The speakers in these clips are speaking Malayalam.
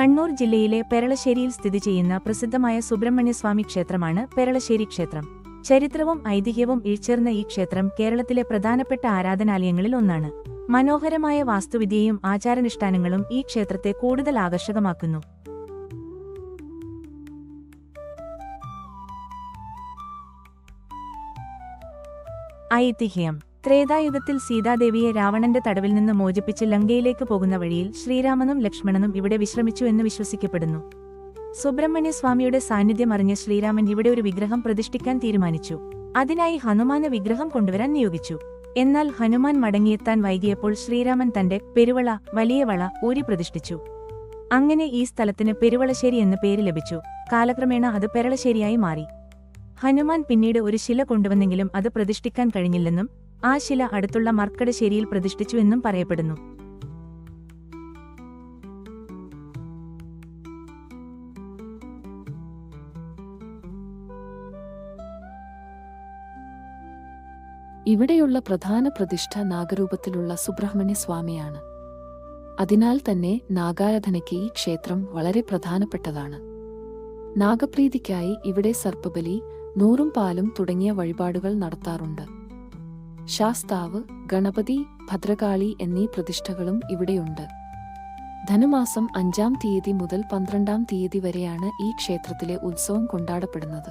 കണ്ണൂർ ജില്ലയിലെ പെരളശ്ശേരിയിൽ സ്ഥിതി ചെയ്യുന്ന പ്രസിദ്ധമായ സുബ്രഹ്മണ്യസ്വാമി ക്ഷേത്രമാണ് പെരളശ്ശേരി ക്ഷേത്രം. ചരിത്രവും ഐതിഹ്യവും ഇഴ്ചേർന്ന ഈ ക്ഷേത്രം കേരളത്തിലെ പ്രധാനപ്പെട്ട ആരാധനാലയങ്ങളിൽ ഒന്നാണ്. മനോഹരമായ വാസ്തുവിദ്യയും ആചാരാനുഷ്ഠാനങ്ങളും ഈ ക്ഷേത്രത്തെ കൂടുതൽ ആകർഷകമാക്കുന്നു. ഐതിഹ്യം ത്രേതായുഗത്തിൽ സീതാദേവിയെ രാവണന്റെ തടവിൽ നിന്ന് മോചിപ്പിച്ച് ലങ്കയിലേക്ക് പോകുന്ന വഴിയിൽ ശ്രീരാമനും ലക്ഷ്മണനും ഇവിടെ വിശ്രമിച്ചു എന്ന് വിശ്വസിക്കപ്പെടുന്നു. സുബ്രഹ്മണ്യ സ്വാമിയുടെ സാന്നിധ്യം അറിഞ്ഞ ശ്രീരാമൻ ഇവിടെ ഒരു വിഗ്രഹം പ്രതിഷ്ഠിക്കാൻ തീരുമാനിച്ചു. അതിനായി ഹനുമാന് വിഗ്രഹം കൊണ്ടുവരാൻ നിയോഗിച്ചു. എന്നാൽ ഹനുമാൻ മടങ്ങിയെത്താൻ വൈകിയപ്പോൾ ശ്രീരാമൻ തന്റെ പെരുവള വലിയ വള ഊരി പ്രതിഷ്ഠിച്ചു. അങ്ങനെ ഈ സ്ഥലത്തിന് പെരുവളശ്ശേരി എന്ന പേര് ലഭിച്ചു. കാലക്രമേണ അത് പെരളശ്ശേരിയായി മാറി. ഹനുമാൻ പിന്നീട് ഒരു ശില കൊണ്ടുവന്നെങ്കിലും അത് പ്രതിഷ്ഠിക്കാൻ കഴിഞ്ഞില്ലെന്നും ആ ശില അടുത്തുള്ള മർക്കടശ്ശേരിയിൽ പ്രതിഷ്ഠിച്ചുവെന്നും പറയപ്പെടുന്നു. ഇവിടെയുള്ള പ്രധാന പ്രതിഷ്ഠ നാഗരൂപത്തിലുള്ള സുബ്രഹ്മണ്യ സ്വാമിയാണ്. അതിനാൽ തന്നെ നാഗാരാധനയ്ക്ക് ഈ ക്ഷേത്രം വളരെ പ്രധാനപ്പെട്ടതാണ്. നാഗപ്രീതിക്കായി ഇവിടെ സർപ്പബലി നൂറും പാലും തുടങ്ങിയ വഴിപാടുകൾ നടത്താറുണ്ട്. ശാസ്താവ് ഗണപതി ഭദ്രകാളി എന്നീ പ്രതിഷ്ഠകളും ഇവിടെയുണ്ട്. ധനുമാസം അഞ്ചാം തീയതി മുതൽ പന്ത്രണ്ടാം തീയതി വരെയാണ് ഈ ക്ഷേത്രത്തിലെ ഉത്സവം കൊണ്ടാടപ്പെടുന്നത്.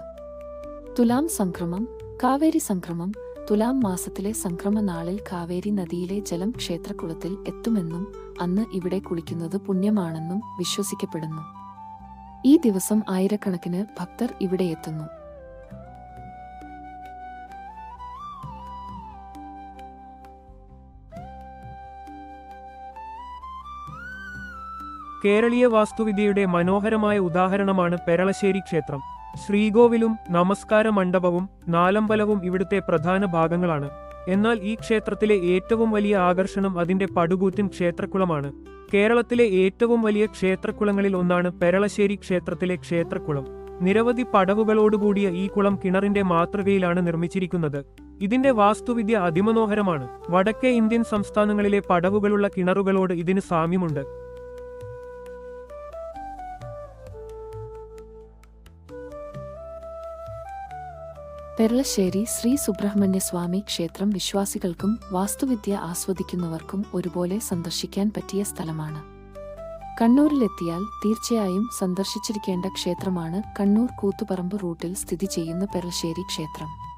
തുലാം സംക്രമം കാവേരി സംക്രമം തുലാം മാസത്തിലെ സംക്രമനാളിൽ കാവേരി നദിയിലെ ജലം ക്ഷേത്രക്കുളത്തിൽ എത്തുമെന്നും അന്ന് ഇവിടെ കുളിക്കുന്നത് പുണ്യമാണെന്നും വിശ്വസിക്കപ്പെടുന്നു. ഈ ദിവസം ആയിരക്കണക്കിന് ഭക്തർ ഇവിടെ എത്തുന്നു. കേരളീയ വാസ്തുവിദ്യയുടെ മനോഹരമായ ഉദാഹരണമാണ് പെരളശ്ശേരി ക്ഷേത്രം. ശ്രീകോവിലും നമസ്കാര മണ്ഡപവും നാലമ്പലവും ഇവിടുത്തെ പ്രധാന ഭാഗങ്ങളാണ്. എന്നാൽ ഈ ക്ഷേത്രത്തിലെ ഏറ്റവും വലിയ ആകർഷണം അതിന്റെ പടുകൂറ്റൻ ക്ഷേത്രക്കുളമാണ്. കേരളത്തിലെ ഏറ്റവും വലിയ ക്ഷേത്രക്കുളങ്ങളിൽ ഒന്നാണ് പെരളശ്ശേരി ക്ഷേത്രത്തിലെ ക്ഷേത്രക്കുളം. നിരവധി പടവുകളോടുകൂടിയ ഈ കുളം കിണറിന്റെ മാതൃകയിലാണ് നിർമ്മിച്ചിരിക്കുന്നത്. ഇതിന്റെ വാസ്തുവിദ്യ അതിമനോഹരമാണ്. വടക്കേ ഇന്ത്യൻ സംസ്ഥാനങ്ങളിലെ പടവുകളുള്ള കിണറുകളോട് ഇതിന് സാമ്യമുണ്ട്. പെരളശ്ശേരി ശ്രീ സുബ്രഹ്മണ്യ സ്വാമി ക്ഷേത്രം വിശ്വാസികൾക്കും വാസ്തുവിദ്യ ആസ്വദിക്കുന്നവർക്കും ഒരുപോലെ സന്ദർശിക്കാൻ പറ്റിയ സ്ഥലമാണ്. കണ്ണൂരിലെത്തിയാൽ തീർച്ചയായും സന്ദർശിച്ചിരിക്കേണ്ട ക്ഷേത്രമാണ് കണ്ണൂർ കൂത്തുപറമ്പ് റൂട്ടിൽ സ്ഥിതി ചെയ്യുന്ന പെരളശ്ശേരി ക്ഷേത്രം.